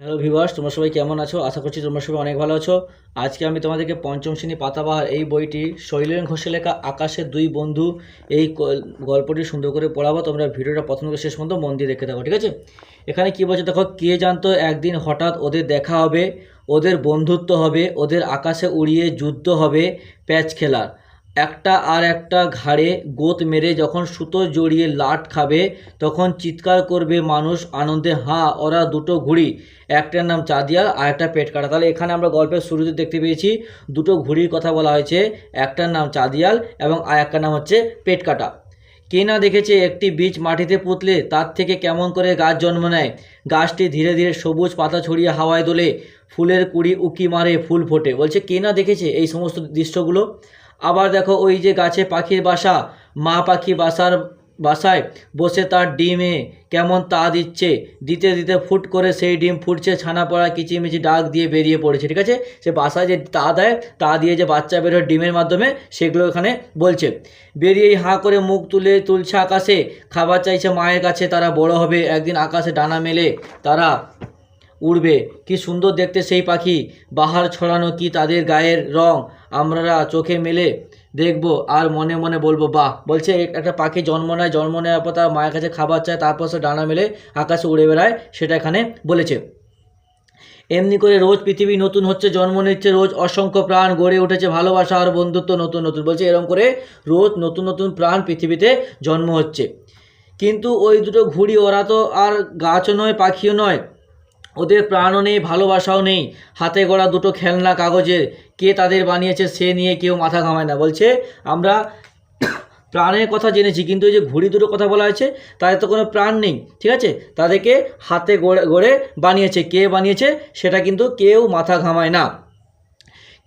Hello viewers, তোমরা সবাই কেমন আছো? আশা করছি তোমরা সবাই অনেক ভালো আছো। আজকে আমি তোমাদেরকে পঞ্চম শ্রেণি পাতাবাহার এই বইটি শৈলেন ঘোষের লেখা আকাশের দুই বন্ধু এই গল্পটি সুন্দর করে পড়াবো। তোমরা ভিডিওটা প্রথম থেকে শেষ পর্যন্ত মন দিয়ে দেখে থাকো, ঠিক আছে? এখানে কি বলছে দেখো, কে জানতো একদিন হঠাৎ ওদের দেখা হবে, ওদের বন্ধুত্ব হবে, ওদের আকাশে উড়িয়ে যুদ্ধ হবে, প্যাচ খেলার। একটা আর একটা ঘাড়ে গোত মেরে যখন সুতো জড়িয়ে লাট খাবে, তখন চিৎকার করবে মানুষ আনন্দে, হাঁ, ওরা দুটো ঘুড়ি। একটার নাম চাঁদিয়া আর একটা পেট কাটা তাহলে এখানে আমরা গল্পের শুরুতে দেখতে পেয়েছি, দুটো ঘুড়ির কথা বলা হয়েছে, একটার নাম চাঁদিয়াল এবং আর একটার নাম হচ্ছে পেট কাটা কে না দেখেছে একটি বীজ মাটিতে পুঁতলে, তার থেকে কেমন করে গাছ জন্ম নেয়? গাছটি ধীরে ধীরে সবুজ পাতা ছড়িয়ে হাওয়ায় দোলে, ফুলের কুড়ি উকি মারে, ফুল ফোটে। বলছে, কে না দেখেছে এই সমস্ত দৃশ্যগুলো? আবার দেখো, ওই যে গাছে পাখির বাসা, মা পাখি বাসার বাসায় বসে তার ডিমে কেমন তা দিচ্ছে, দিতে দিতে ফুট করে সেই ডিম ফুটছে ছানা পড়া কিচিমিচি ডাক দিয়ে বেরিয়ে পড়েছে, ঠিক আছে? সে বাসায় যে তা দেয়, তা দিয়ে যে বাচ্চা বেরোয় ডিমের মাধ্যমে সেগুলো এখানে বলছে। বেরিয়েই হাঁ করে মুখ তুলে তুলছে আকাশে, খাবার চাইছে মায়ের কাছে, তারা বড় হবে, একদিন আকাশে ডানা মেলে তারা উড়বে। কি সুন্দর দেখতে সেই পাখি, বাহার ছড়ানো কি তাদের গায়ের রং? আমরা চোখে মেলে দেখব, আর মনে মনে বলব, বাহ! বলছে একটা পাখি জন্ম নেয়, জন্ম নেওয়ার পর তার মায়ের কাছে খাবার চায়, তারপর সে ডানা মেলে আকাশে উড়ে বেড়ায়, সেটা এখানে বলেছে। এমনি করে রোজ পৃথিবী নতুন হচ্ছে, জন্ম নিচ্ছে, রোজ অসংখ্য প্রাণ গড়ে উঠেছে, ভালোবাসা আর বন্ধুত্ব নতুন নতুন, বলছে এরকম করে রোজ নতুন নতুন প্রাণ পৃথিবীতে জন্ম হচ্ছে। কিন্তু ওই দুটো ঘুড়ি, ওরা তো আর গাছও নয়, পাখিও নয়। ওদের প্রাণও নেই, ভালোবাসাও নেই। হাতে গড়া দুটো খেলনা কাগজের কে তাদের বানিয়েছে, সে নিয়ে কেউ মাথা ঘামায় না। বলছে, আমরা প্রাণের কথা জেনেছি, কিন্তু ওই যে ঘুড়ি দুটো কথা বলা হয়েছে, তাদের তো কোনো প্রাণ নেই, ঠিক আছে? তাদেরকে হাতে গড়ে গড়ে বানিয়েছে। কে বানিয়েছে, সেটা কিন্তু কেউ মাথা ঘামায় না।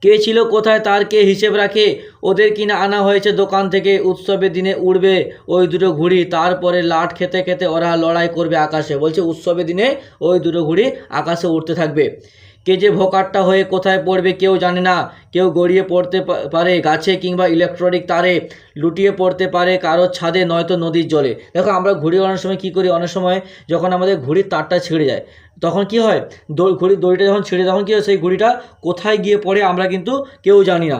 কে ছিল কোথায়, তার কে হিসেব রাখে, ওদের কিনা আনা হয়েছে দোকান থেকে, উৎসবের দিনে উড়বে ওই দুটো ঘুড়ি, তারপরে লাট খেতে খেতে ওরা লড়াই করবে আকাশে, বলছে উৎসবের দিনে ওই দুটো ঘুড়ি আকাশে উঠতে থাকবে। কে যে ভোকারটা হয়ে কোথায় পড়বে কেউ জানে না। কেউ গড়িয়ে পড়তে পারে গাছে কিংবা ইলেকট্রনিক তারে লুটিয়ে পড়তে পারে কারও ছাদে, নয়তো নদীর জলে। দেখো, আমরা ঘুড়ি অনেক সময় কী করি? অনেক সময় যখন আমাদের ঘুড়ির তারটা ছিঁড়ে যায়, তখন কি হয়? ঘুড়ির দড়িটা যখন ছিঁড়ে তখন কী হয়? সেই ঘুড়িটা কোথায় গিয়ে পড়ে আমরা কিন্তু কেউ জানি না।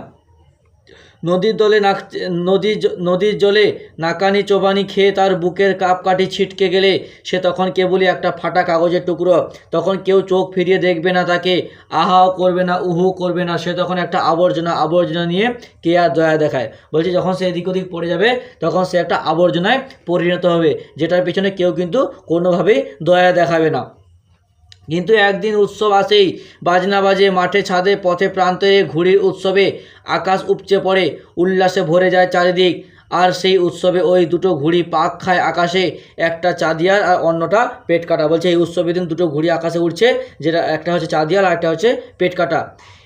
নদীর দলে নাক, নদীর জ- নদীর জলে নাকানি চোবানি খেয়ে তার বুকের কাপ কাঠি ছিটকে গেলে সে তখন কেবলই একটা ফাটা কাগজের টুকরো। তখন কেউ চোখ ফিরিয়ে দেখবে না তাকে, আহাও করবে না, উহু করবে না। সে তখন একটা আবর্জনা আবর্জনা নিয়ে কে আর দয়া দেখায়। বলছে যখন সে এদিক ওদিক পড়ে যাবে, তখন সে একটা আবর্জনায় পরিণত হবে, যেটার পিছনে কেউ কিন্তু কোনোভাবেই দয়া দেখাবে না। কিন্তু একদিন উৎসব আসেই, বাজনা বাজে, মাঠে ছাদে, পথে প্রান্তরে ঘুড়ির উৎসবে আকাশ উপচে পড়ে, উল্লাসে ভরে যায় চারিদিক। আর সেই উৎসবে ওই দুটো ঘুড়ি পাক খায় আকাশে, একটা চাঁদিয়ার আর অন্যটা পেট কাটা বলছে, এই উৎসবের দিন দুটো ঘুড়ি আকাশে উঠছে যেটা একটা হচ্ছে চাঁদিয়ার আর একটা হচ্ছে পেট কাটা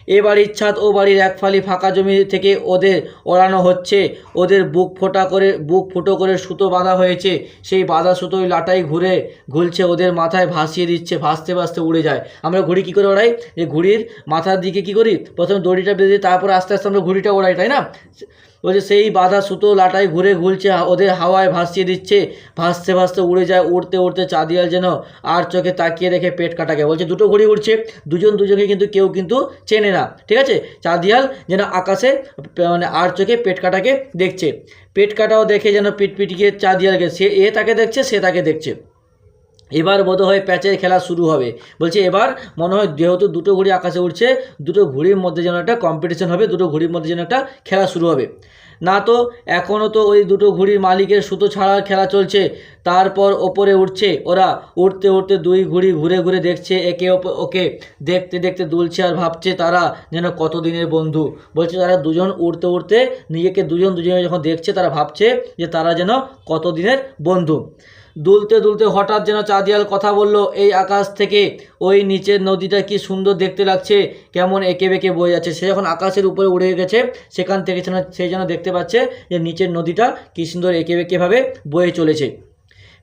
এ বাড়ির ছাদ, ও বাড়ির এক ফালি ফাঁকা জমি থেকে ওদের ওড়ানো হচ্ছে। ওদের বুক ফোটা করে, বুক ফুটো করে সুতো বাঁধা হয়েছে। সেই বাঁধা সুতোই লাটাই ঘুরে ঘুলছে, ওদের মাথায় ভাসিয়ে দিচ্ছে, ভাসতে ভাসতে উড়ে যায়। আমরা ঘুড়ি কী করে ওড়াই? যে ঘুড়ির মাথার দিকে কী করি? প্রথমে দড়িটা বেঁধে, তারপর আস্তে আস্তে আমরা ঘুড়িটা ওড়াই, তাই না? বলছে, সেই বাধা সুতো লাটাই ঘুরে ঘুরছে, ওদের হাওয়ায় ভাসিয়ে দিচ্ছে, ভাসতে ভাসতে উড়ে যায়, উড়তে উড়তে চাঁদিয়াল যেন আর চোখে তাকিয়ে রেখে পেট কাটাকে। বলছে, দুটো ঘুড়ি উড়ছে, দুজন দুজনকে কিন্তু কেউ কিন্তু চেনে না, ঠিক আছে? চাঁদিয়াল যেন আকাশে মানে আর চোখে পেট কাটাকে দেখছে। পেট কাটাও দেখে যেন পিটপিটিকে চাঁদিয়ালকে, সে এ তাকে দেখছে, সে তাকে দেখছে। এবার বোধহয় প্যাচের খেলা শুরু হবে। বলছে এবার মনে হয় যেহেতু দুটো ঘুড়ি আকাশে উঠছে দুটো ঘুড়ির মধ্যে যেন একটা কম্পিটিশন হবে, দুটো ঘুড়ির মধ্যে যেন একটা খেলা শুরু হবে। না তো এখনও তো ওই দুটো ঘুড়ির মালিকের সুতো ছাড়ার খেলা চলছে, তারপর ওপরে উঠছে ওরা। উঠতে উঠতে দুই ঘুড়ি ঘুরে ঘুরে দেখছে, একে ওকে দেখতে দেখতে দুলছে আর ভাবছে তারা যেন কতদিনের বন্ধু। বলছে তারা দুজন উড়তে উড়তে নিজেকে দুজন দুজনে যখন দেখছে, তারা ভাবছে যে তারা যেন কতদিনের বন্ধু। দুলতে দুলতে হঠাৎ যেন চাঁদিয়াল কথা বলল, এই আকাশ থেকে ওই নিচের নদীটা কি সুন্দর দেখতে লাগছে? কেমন এঁকে বেঁকে বয়ে যাচ্ছে? সে যখন আকাশের উপরে উড়ে গেছে, সেখান থেকে সে যেন দেখতে পাচ্ছে যে নিচের নদীটা কি সুন্দর এঁকে বেঁকেভাবে বয়ে চলেছে।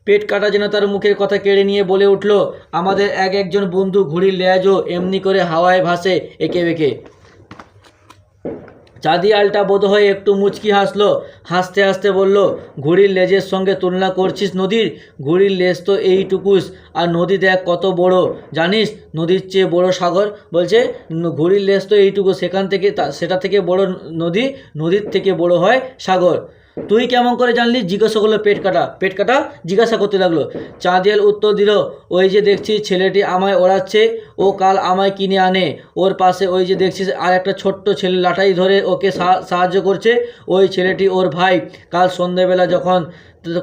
পেট কাটা যেন তার মুখের কথা কেড়ে নিয়ে বলে উঠল, আমাদের এক একজন বন্ধু ঘুড়ির লেয়াজও এমনি করে হাওয়ায় ভাসে এঁকে বেঁকে। চাঁদিয়ালটা বোধহয় একটু মুচকি হাসলো। হাসতে হাসতে বলল, ঘুড়ির লেজের সঙ্গে তুলনা করছিস নদীর? ঘুড়ির লেজ তো এইটুকুস। আর নদী দেখ কত বড়। জানিস, নদীর চেয়ে বড় সাগর? বলছে ঘুড়ির লেজ তো এইটুকু। সেখান থেকে সেটা থেকে বড় নদী, নদীর থেকে বড় হয় সাগর। তুই কেমন করে জানলি? জিজ্ঞাসা করল, পেট কাটা। পেট কাটা? জিজ্ঞাসা করতে লাগল। চাঁদিয়াল উত্তর দিল, ওই যে দেখছি ছেলেটি আমায় ওড়াচ্ছে, ও কাল আমায় কিনে আনে। ওর পাশে ওই যে দেখছিস, আর একটা ছোট্ট ছেলে লাটাই ধরে ওকে সাহায্য করছে। ওই ছেলেটি ওর ভাই। কাল সন্ধেবেলা যখন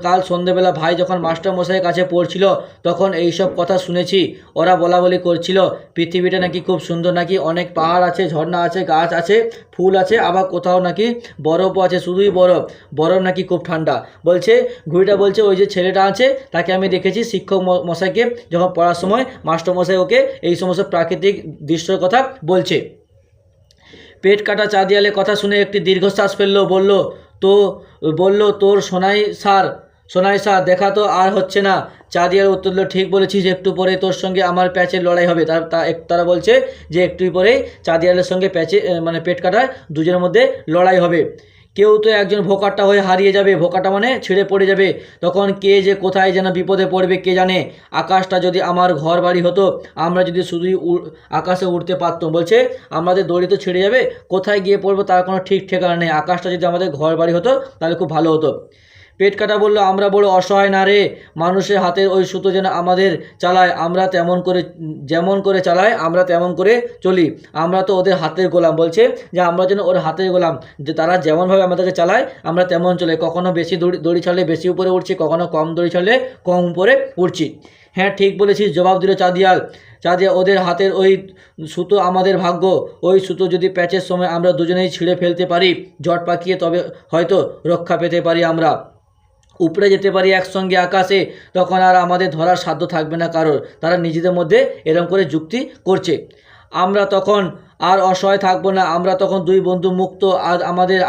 কাল সন্ধেবেলা ভাই যখন মাস্টারমশাইয়ের কাছে পড়ছিল, তখন এইসব কথা শুনেছি। ওরা বলা বলি করছিল, পৃথিবীটা নাকি খুব সুন্দর নাকি? অনেক পাহাড় আছে, ঝর্ণা আছে, গাছ আছে, ফুল আছে, আবার কোথাও নাকি বরফও আছে, শুধুই বরফ। বরফ নাকি খুব ঠান্ডা। বলছে, ঘুড়িটা বলছে, ওই যে ছেলেটা আছে, তাকে আমি দেখেছি শিক্ষক মশাইকে যখন পড়ার সময় মাস্টারমশাই ওকে এই সমস্ত প্রাকৃতিক দৃশ্যের কথা বলছে। পেট কাটা চা দিয়ালে কথা শুনে একটি দীর্ঘশ্বাস ফেলল, বলল তো বলল, তোর সোনাই সার সোনাই সার দেখা তো আর হচ্ছে না। চাঁদিয়ার উত্তর দিল, ঠিক বলেছিস, একটু পরে তোর সঙ্গে আমার প্যাচের লড়াই হবে। তার তারা বলছে যে, একটু পরেই চাঁদিয়ালের সঙ্গে প্যাচে মানে পেট কাটার দুজনের মধ্যে লড়াই হবে। কেউ তো একজন ভোকারটা হয়ে হারিয়ে যাবে ভোকাটা মানে ছিঁড়ে পড়ে যাবে। তখন কে যে কোথায় যেন বিপদে পড়বে, কে জানে? আকাশটা যদি আমার ঘর বাড়ি হতো, আমরা যদি শুধুই আকাশে উঠতে পারতাম। বলছে, আমাদের দড়ি তো ছিঁড়ে যাবে, কোথায় গিয়ে পড়ব তার কোনো ঠিক ঠিকানা নেই। আকাশটা যদি আমাদের ঘর বাড়ি হতো, তাহলে খুব ভালো হতো। পেট কাটা বলল, আমরা বড় অসহায় না রে। মানুষের হাতের ওই সুতো যেন আমাদের চালায়, আমরা তেমন করে, যেমন করে চালায়, আমরা তেমন করে চলি। আমরা তো ওদের হাতের গোলাম। বলছে যে, আমরা যেন ওর হাতের গোলাম। যে তারা যেমনভাবে আমাদেরকে চালায়, আমরা তেমন চলে। কখনো বেশি দড়ি দড়ি ছাড়লে বেশি উপরে উঠছি, কখনো কম দড়ি ছাড়লে কম উপরে উঠছি। হ্যাঁ ঠিক বলেছিস, জবাব দিল চাঁদিয়াল। চাঁদিয়া ওদের হাতের ওই সুতো আমাদের ভাগ্য। ওই সুতো যদি প্যাচের সময় আমরা দুজনেই ছিঁড়ে ফেলতে পারি, জট পাকিয়ে তবে হয়তো রক্ষা পেতে পারি আমরা। উপরে যেতে পারি একসঙ্গে আকাশে, তখন আর আমাদের ধরার সাধ্য থাকবে না কারোর। তারা নিজেদের মধ্যে এরম করে যুক্তি করছে। আমরা তখন আর অসহায় থাকব না। আমরা তখন দুই বন্ধু মুক্ত। আর আমাদের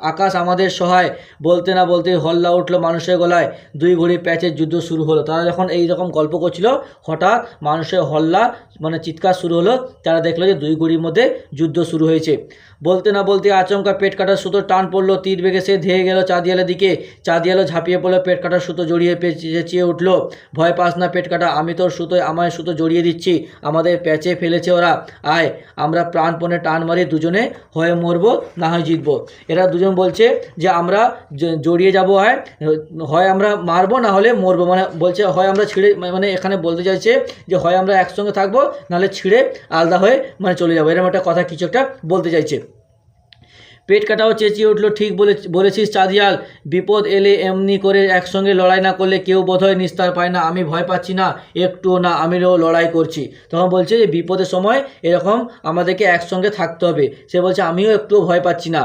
আকাশ আমাদের সহায়। বলতে না বলতে হল্লা উঠল মানুষের গলায়। দুই ঘড়ি প্যাচের যুদ্ধ শুরু হলো। তারা যখন এই রকম গল্প করছিল, হঠাৎ মানুষের হল্লা মানে চিৎকার শুরু হলো। তারা দেখল যে দুই ঘড়ির মধ্যে যুদ্ধ শুরু হয়েছে। বলতে না বলতে আচমকা পেট কাটার সুতো টান পড়ল। তীর বেগে সে ধেয়ে গেল চাঁদিয়ালের দিকে। চাঁদিয়ালো ঝাঁপিয়ে পড়ল, পেট কাটার সুতো জড়িয়ে পে- চেঁচিয়ে উঠল। ভয় পাস না পেট কাটা, আমি তোর সুতোয়, আমায় সুতো জড়িয়ে দিচ্ছি। আমাদের প্যাচে ফেলেছে ওরা। আয় আমরা প্রাণপণে টান মারি দুজনে হয়ে মরবো, না হয় জিতবো। এরা দুজন বলছে যে আমরা জড়িয়ে যাব হয় হয় আমরা মারবো, না হলে মরবো। মানে বলছে, হয় আমরা ছিঁড়ে মানে এখানে বলতে চাইছে যে হয় আমরা একসঙ্গে থাকব নাহলে ছিঁড়ে আলাদা হয়ে মানে চলে যাব। এরকম একটা কথা কিছু একটা বলতে চাইছে। পেট কাটাও চেঁচিয়ে উঠল, ঠিক বলে বলেছিস চাঁদিয়াল, বিপদ এলে এমনি করে একসঙ্গে লড়াই না করলে কেউ বোধহয় নিস্তার পায় না, আমি ভয় পাচ্ছি না, একটুও না, আমিও লড়াই করছি। তখন বলছে যে, বিপদের সময় এরকম আমাদেরকে একসঙ্গে থাকতে হবে। সে বলছে, আমিও একটুও ভয় পাচ্ছি না।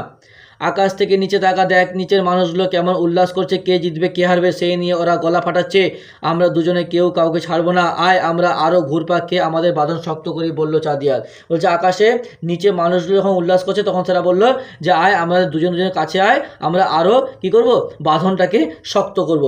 আকাশ থেকে নিচে তাকা দেখ, নিচের মানুষগুলো কেমন উল্লাস করছে, কে জিতবে, কে হারবে, সেই নিয়ে ওরা গলা ফাটাচ্ছে। আমরা দুজনে কেউ কাউকে ছাড়বো না। আয়, আমরা আরও ঘুরপাক খেয়ে আমাদের বাঁধন শক্ত করি বলল চাঁদিয়াল। বলছে, আকাশে নিচে মানুষগুলো যখন উল্লাস করছে, তখন তারা বলল যে, আয় আমাদের দুজন দুজনের কাছে আয়, আমরা আরও কি করব? বাঁধনটাকে শক্ত করব।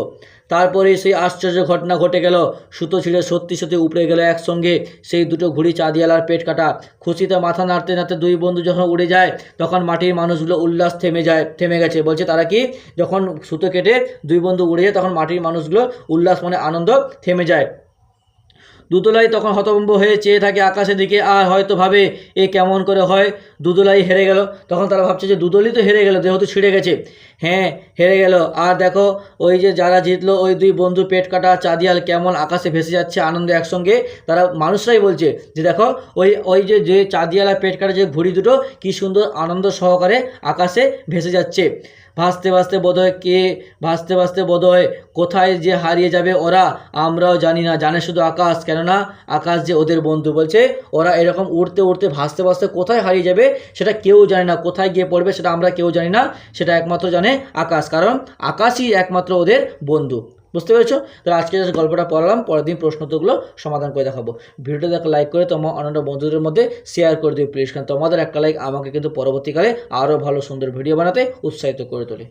তারপরে সেই আশ্চর্য ঘটনা ঘটে গেল। সুতো ছিঁড়ে সত্যি সত্যি উপড়ে গেল একসঙ্গে। সেই দুটো ঘুড়ি চাঁদিয়ালার পেট কাটা। খুশিতে মাথা নাড়তে নাড়তে দুই বন্ধু যখন উড়ে যায়, তখন মাটির মানুষগুলো উল্লাস থেমে যায়, থেমে গেছে। বলছে, তারা কি? যখন সুতো কেটে দুই বন্ধু উড়ে যায়, তখন মাটির মানুষগুলো উল্লাস মানে আনন্দ থেমে যায়। দুদলাই তখন হতভম্ব হয়ে চেয়ে থাকে আকাশের দিকে, আর হয়তো ভাবে এ কেমন করে হয়? দুদলাই হেরে গেল। তখন তারা ভাবছে যে দুদলই তো হেরে গেল, যেহেতু ছিঁড়ে গেছে। হ্যাঁ হেরে গেল। আর দেখো, ওই যে যারা জিতলো, ওই দুই বন্ধু পেট কাটা চাঁদিয়াল কেমন আকাশে ভেসে যাচ্ছে আনন্দে একসঙ্গে? তারা মানুষরাই বলছে যে, দেখো, ওই ওই যে যে চাঁদিয়াল আর পেট কাটা যে ঘুড়ি দুটো, কি সুন্দর আনন্দ সহকারে আকাশে ভেসে যাচ্ছে। ভাসতে ভাসতে বোধহয় কে ভাসতে ভাসতে বোধহয় কোথায় যে হারিয়ে যাবে ওরা, আমরাও জানি না। জানে শুধু আকাশ, কেননা আকাশ যে ওদের বন্ধু বলছে, ওরা এরকম উড়তে উড়তে ভাসতে ভাসতে কোথায় হারিয়ে যাবে সেটা কেউ জানে না। কোথায় গিয়ে পড়বে সেটা আমরা কেউ জানি না। সেটা একমাত্র জানে আকাশ, কারণ আকাশই একমাত্র ওদের বন্ধু। বুঝতে পেরেছ? তো আজকে যে গল্পটা পড়লাম, পরের দিন প্রশ্ন তোগুলো সমাধান করে দেখাবো। ভিডিওটা দেখো লাইক করে তোমার অন্যান্য বন্ধুদের মধ্যে শেয়ার করে দিও প্লিজ কারণ তোমাদের একটা লাইক আমাকে কিন্তু পরবর্তীকালে আরও ভালো সুন্দর ভিডিও বানাতে উৎসাহিত করে তোলে।